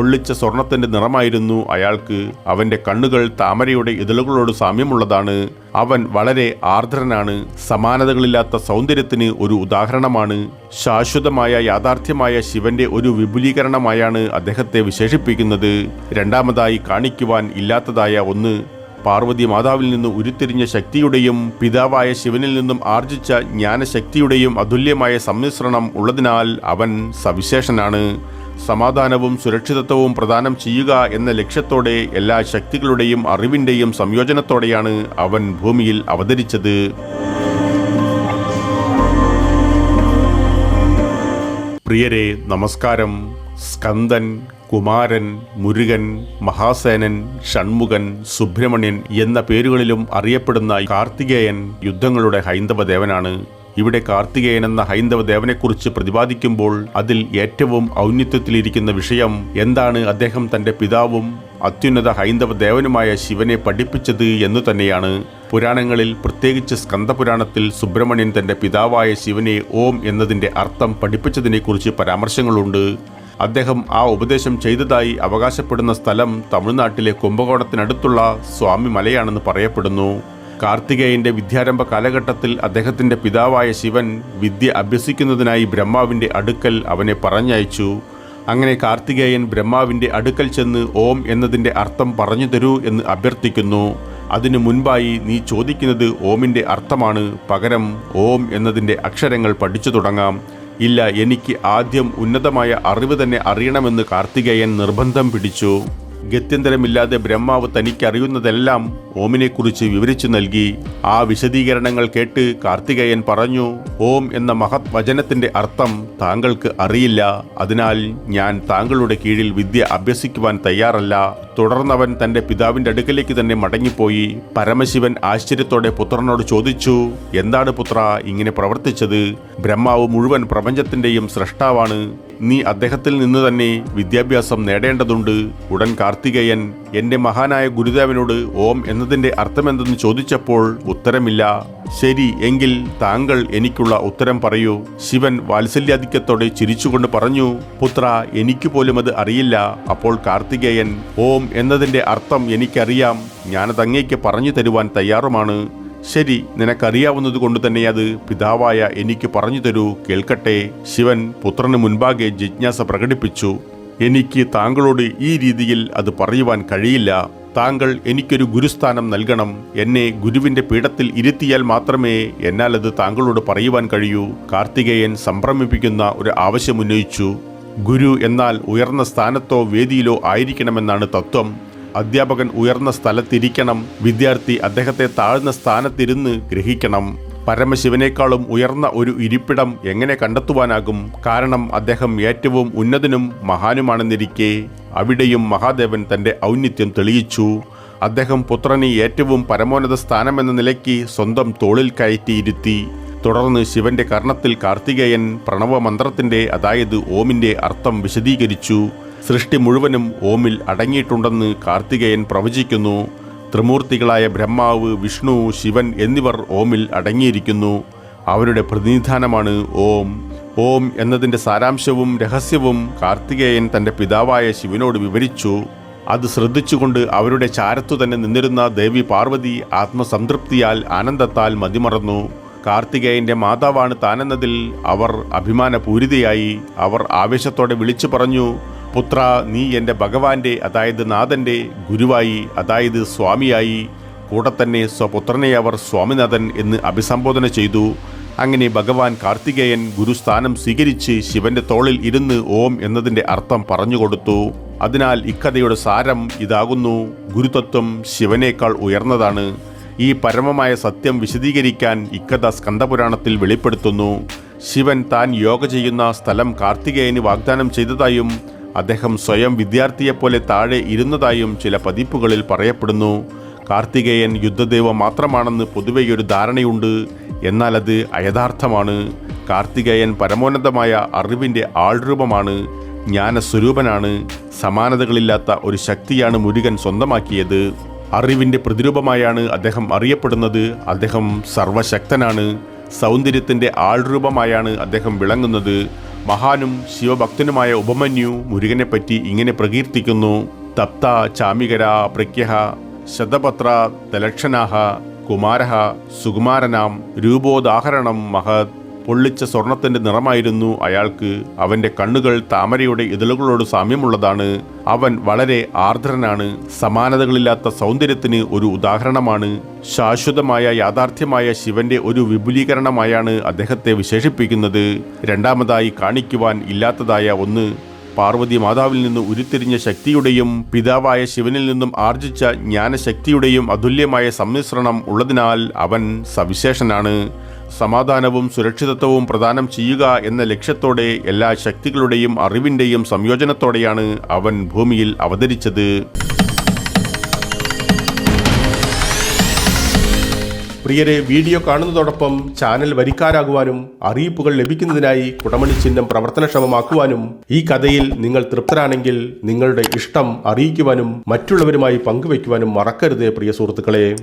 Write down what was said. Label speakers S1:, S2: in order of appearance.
S1: പൊള്ളിച്ച സ്വർണത്തിന്റെ നിറമായിരുന്നു അയാൾക്ക്. അവന്റെ കണ്ണുകൾ താമരയുടെ ഇതളുകളോട് സാമ്യമുള്ളതാണ്. അവൻ വളരെ ആർദ്രനാണ്. സമാനതകളില്ലാത്ത സൗന്ദര്യത്തിന് ഒരു ഉദാഹരണമാണ്. ശാശ്വതമായ യാഥാർത്ഥ്യമായ ശിവന്റെ ഒരു വിപുലീകരണമായാണ് അദ്ദേഹത്തെ വിശേഷിപ്പിക്കുന്നത്. രണ്ടാമതായി കാണിക്കുവാൻ ഇല്ലാത്തതായ ഒന്ന് പാർവതി മാതാവിൽ നിന്ന് ഉരുത്തിരിഞ്ഞ ശക്തിയുടെയും പിതാവായ ശിവനിൽ നിന്നും ആർജിച്ച ജ്ഞാനശക്തിയുടെയും അതുല്യമായ സമ്മിശ്രണം ഉള്ളതിനാൽ അവൻ സവിശേഷനാണ്. സമാധാനവും സുരക്ഷിതത്വവും പ്രദാനം ചെയ്യുക എന്ന ലക്ഷ്യത്തോടെ എല്ലാ ശക്തികളുടെയും അറിവിന്റെയും സംയോജനത്തോടെയാണ് അവൻ ഭൂമിയിൽ അവതരിച്ചത്. പ്രിയരെ നമസ്കാരം. സ്കന്ദൻ കുമാരൻ മുരുകൻ മഹാസേനൻ ഷൺമുഖൻ സുബ്രഹ്മണ്യൻ എന്ന പേരുകളിലും അറിയപ്പെടുന്ന കാർത്തികേയൻ യുദ്ധങ്ങളുടെ ഹൈന്ദവ ദേവനാണ് ഇവിടെ കാർത്തികേയൻ എന്ന ഹൈന്ദവ ദേവനെക്കുറിച്ച് പ്രതിപാദിക്കുമ്പോൾ അതിൽ ഏറ്റവും ഔന്നിത്യത്തിലിരിക്കുന്ന വിഷയം എന്താണ് അദ്ദേഹം തന്റെ പിതാവും അത്യുന്നത ഹൈന്ദവ ദേവനുമായ ശിവനെ പഠിപ്പിച്ചത് എന്നു തന്നെയാണ്. പുരാണങ്ങളിൽ പ്രത്യേകിച്ച് സ്കന്ദപുരാണത്തിൽ സുബ്രഹ്മണ്യൻ തന്റെ പിതാവായ ശിവനെ ഓം എന്നതിന്റെ അർത്ഥം പഠിപ്പിച്ചതിനെക്കുറിച്ച് പരാമർശങ്ങളുണ്ട്. അദ്ദേഹം ആ ഉപദേശം ചെയ്തതായി അവകാശപ്പെടുന്ന സ്ഥലം തമിഴ്നാട്ടിലെ കുംഭകോണത്തിനടുത്തുള്ള സ്വാമി മലയാണെന്ന് പറയപ്പെടുന്നു. കാർത്തികേയന്റെ വിദ്യാരംഭ കാലഘട്ടത്തിൽ അദ്ദേഹത്തിന്റെ പിതാവായ ശിവൻ വിദ്യ അഭ്യസിക്കുന്നതിനായി ബ്രഹ്മാവിന്റെ അടുക്കൽ അവനെ പറഞ്ഞയച്ചു. അങ്ങനെ കാർത്തികേയൻ ബ്രഹ്മാവിന്റെ അടുക്കൽ ചെന്ന് ഓം എന്നതിന്റെ അർത്ഥം പറഞ്ഞു തരൂ എന്ന് അഭ്യർത്ഥിക്കുന്നു. അതിനു മുൻപായി നീ ചോദിക്കുന്നത് ഓമിന്റെ അർത്ഥമാണ്. പകരം ഓം എന്നതിന്റെ അക്ഷരങ്ങൾ പഠിച്ചു തുടങ്ങാം. ഇല്ല എനിക്ക് ആദ്യം ഉന്നതമായ അറിവ് തന്നെ അറിയണമെന്ന് കാർത്തികേയൻ നിർബന്ധം പിടിച്ചു. ഗത്യന്തരമില്ലാതെ ബ്രഹ്മാവ് തനിക്കറിയുന്നതെല്ലാം ഓമിനെക്കുറിച്ച് വിവരിച്ചു നൽകി ആ വിശദീകരണങ്ങൾ കേട്ട് കാർത്തികേയൻ പറഞ്ഞു ഓം എന്ന മഹത് വചനത്തിന്റെ അർത്ഥം താങ്കൾക്ക് അറിയില്ല. അതിനാൽ ഞാൻ താങ്കളുടെ കീഴിൽ വിദ്യ അഭ്യസിക്കുവാൻ തയ്യാറല്ല. തുടർന്നവൻ തന്റെ പിതാവിന്റെ അടുക്കലേക്ക് തന്നെ മടങ്ങിപ്പോയി. പരമശിവൻ ആശ്ചര്യത്തോടെ പുത്രനോട് ചോദിച്ചു എന്താണ് പുത്ര ഇങ്ങനെ പ്രവർത്തിച്ചത്? ബ്രഹ്മാവ് മുഴുവൻ പ്രപഞ്ചത്തിന്റെയും സൃഷ്ടാവാണ് നീ അദ്ദേഹത്തിൽ നിന്ന് തന്നെ വിദ്യാഭ്യാസം നേടേണ്ടതുണ്ട് ഉടൻ കാർത്തികേയൻ എന്റെ മഹാനായ ഗുരുദേവനോട് ഓം എന്നതിന്റെ അർത്ഥമെന്തെന്ന് ചോദിച്ചപ്പോൾ ഉത്തരമില്ല. ശരി എങ്കിൽ താങ്കൾ എനിക്കുള്ള ഉത്തരം പറയൂ. ശിവൻ വാത്സല്യാധിക്യത്തോടെ ചിരിച്ചുകൊണ്ട് പറഞ്ഞു പുത്ര എനിക്ക് പോലും അത് അറിയില്ല. അപ്പോൾ കാർത്തികേയൻ ഓം എന്നതിന്റെ അർത്ഥം എനിക്കറിയാം. ഞാനത് അങ്ങേക്ക് പറഞ്ഞു തരുവാൻ തയ്യാറുമാണ്. ശരി നിനക്കറിയാവുന്നത് കൊണ്ട് തന്നെ അത് പിതാവായ എനിക്ക് പറഞ്ഞു തരൂ. കേൾക്കട്ടെ. ശിവൻ പുത്രന് മുൻപാകെ ജിജ്ഞാസ പ്രകടിപ്പിച്ചു എനിക്ക് താങ്കളോട് ഈ രീതിയിൽ അത് പറയുവാൻ കഴിയില്ല. താങ്കൾ എനിക്കൊരു ഗുരുസ്ഥാനം നൽകണം. എന്നെ ഗുരുവിന്റെ പീഠത്തിൽ ഇരുത്തിയാൽ മാത്രമേ എന്നാൽ അത് താങ്കളോട് പറയുവാൻ കഴിയൂ. കാർത്തികേയൻ സംഭ്രമിപ്പിക്കുന്ന ഒരു ആവശ്യമുന്നയിച്ചു ഗുരു എന്നാൽ ഉയർന്ന സ്ഥാനത്തോ വേദിയിലോ ആയിരിക്കണമെന്നാണ് തത്വം. അധ്യാപകൻ ഉയർന്ന സ്ഥലത്തിരിക്കണം. വിദ്യാർത്ഥി അദ്ദേഹത്തെ താഴ്ന്ന സ്ഥാനത്തിരുന്ന് ഗ്രഹിക്കണം. പരമശിവനേക്കാളും ഉയർന്ന ഒരു ഇരിപ്പിടം എങ്ങനെ കണ്ടെത്തുവാനാകും? കാരണം അദ്ദേഹം ഏറ്റവും ഉന്നതനും മഹാനുമാണെന്നിരിക്കെ. അവിടെയും മഹാദേവൻ തന്റെ ഔന്നിത്യം തെളിയിച്ചു. അദ്ദേഹം പുത്രനെ ഏറ്റവും പരമോന്നത സ്ഥാനമെന്ന നിലയ്ക്ക് സ്വന്തം തോളിൽ കയറ്റിയിരുത്തി. തുടർന്ന് ശിവന്റെ കർണത്തിൽ കാർത്തികേയൻ പ്രണവമന്ത്രത്തിന്റെ അതായത് ഓമിന്റെ അർത്ഥം വിശദീകരിച്ചു. സൃഷ്ടി മുഴുവനും ഓമിൽ അടങ്ങിയിട്ടുണ്ടെന്ന് കാർത്തികേയൻ പ്രവചിക്കുന്നു. ത്രിമൂർത്തികളായ ബ്രഹ്മാവ് വിഷ്ണു ശിവൻ എന്നിവർ ഓമിൽ അടങ്ങിയിരിക്കുന്നു. അവരുടെ പ്രതിനിധാനമാണ് ഓം. ഓം എന്നതിന്റെ സാരാംശവും രഹസ്യവും കാർത്തികേയൻ തന്റെ പിതാവായ ശിവനോട് വിവരിച്ചു. അത് ശ്രദ്ധിച്ചുകൊണ്ട് അവരുടെ ചാരത്തു തന്നെ നിന്നിരുന്ന ദേവി പാർവതി ആത്മസംതൃപ്തിയാൽ ആനന്ദത്താൽ മതിമറന്നു. കാർത്തികേയന്റെ മാതാവാണ് താനെന്നതിൽ അവർ അഭിമാനപൂരിതയായി. അവർ ആവേശത്തോടെ വിളിച്ചു പറഞ്ഞു പുത്ര നീ എന്റെ ഭഗവാന്റെ അതായത് നാഥന്റെ ഗുരുവായി അതായത് സ്വാമിയായി. കൂടെ തന്നെ സ്വപുത്രനെ അവർ സ്വാമിനാഥൻ എന്ന് അഭിസംബോധന ചെയ്തു. അങ്ങനെ ഭഗവാൻ കാർത്തികേയൻ ഗുരുസ്ഥാനം സ്വീകരിച്ച് ശിവന്റെ തോളിൽ ഇരുന്ന് ഓം എന്നതിന്റെ അർത്ഥം പറഞ്ഞുകൊടുത്തു അതിനാൽ ഇക്കഥയുടെ സാരം ഇതാകുന്നു. ഗുരുതത്വം ശിവനേക്കാൾ ഉയർന്നതാണ്. ഈ പരമമായ സത്യം വിശദീകരിക്കാൻ ഇക്കഥ സ്കന്ദപുരാണത്തിൽ വെളിപ്പെടുത്തുന്നു. ശിവൻ താൻ യോഗ ചെയ്യുന്ന സ്ഥലം കാർത്തികേയന് വാഗ്ദാനം ചെയ്തതായും അദ്ദേഹം സ്വയം വിദ്യാർത്ഥിയെപ്പോലെ താഴെ ഇരുന്നതായും ചില പതിപ്പുകളിൽ പറയപ്പെടുന്നു. കാർത്തികേയൻ യുദ്ധദേവ മാത്രമാണെന്ന് പൊതുവെയൊരു ധാരണയുണ്ട്. എന്നാൽ അത് അയഥാർത്ഥമാണ്. കാർത്തികേയൻ പരമോന്നതമായ അറിവിന്റെ ആൾരൂപമാണ്. ജ്ഞാനസ്വരൂപനാണ്. സമാനതകളില്ലാത്ത ഒരു ശക്തിയാണ് മുരുകൻ സ്വന്തമാക്കിയത്. അറിവിന്റെ പ്രതിരൂപമായാണ് അദ്ദേഹം അറിയപ്പെടുന്നത്. അദ്ദേഹം സർവശക്തനാണ്. സൗന്ദര്യത്തിന്റെ ആൾരൂപമായാണ് അദ്ദേഹം വിളങ്ങുന്നത്. മഹാനും ശിവഭക്തനുമായ ഉപമന്യു മുരുകനെപ്പറ്റി ഇങ്ങനെ പ്രകീർത്തിക്കുന്നു. തപ്ത ചാമികര പ്രഖ്യഹ ശതപത്ര തലക്ഷനാഹ കുമാരഹ സുകുമാരനാം രൂപോദാഹരണം മഹത്. പൊള്ളിച്ച സ്വർണത്തിന്റെ നിറമായിരുന്നു അയാൾക്ക്. അവന്റെ കണ്ണുകൾ താമരയുടെ ഇതളുകളോട് സാമ്യമുള്ളതാണ്. അവൻ വളരെ ആർദ്രനാണ്. സമാനതകളില്ലാത്ത സൗന്ദര്യത്തിന് ഒരു ഉദാഹരണമാണ്. ശാശ്വതമായ യാഥാർത്ഥ്യമായ ശിവന്റെ ഒരു വിപുലീകരണമായാണ് അദ്ദേഹത്തെ വിശേഷിപ്പിക്കുന്നത്. രണ്ടാമതായി കാണിക്കുവാൻ ഇല്ലാത്തതായ ഒന്ന് പാർവതി മാതാവിൽ നിന്ന് ഉരുത്തിരിഞ്ഞ ശക്തിയുടെയും പിതാവായ ശിവനിൽ നിന്നും ആർജിച്ച ജ്ഞാനശക്തിയുടെയും അതുല്യമായ സമ്മിശ്രണം ഉള്ളതിനാൽ അവൻ സവിശേഷനാണ്. സമാധാനവും സുരക്ഷിതത്വവും പ്രദാനം ചെയ്യുക എന്ന ലക്ഷ്യത്തോടെ എല്ലാ ശക്തികളുടെയും അറിവിന്റെയും സംയോജനത്തോടെയാണ് അവൻ ഭൂമിയിൽ അവതരിച്ചത്. പ്രിയരെ വീഡിയോ കാണുന്നതോടൊപ്പം ചാനൽ വരിക്കാരാകുവാനും അറിയിപ്പുകൾ ലഭിക്കുന്നതിനായി കുടമണി ചിഹ്നം പ്രവർത്തനക്ഷമമാക്കുവാനും ഈ കഥയിൽ നിങ്ങൾ തൃപ്തരാണെങ്കിൽ നിങ്ങളുടെ ഇഷ്ടം അറിയിക്കുവാനും മറ്റുള്ളവരുമായി പങ്കുവയ്ക്കുവാനും മറക്കരുത് പ്രിയ സുഹൃത്തുക്കളെ.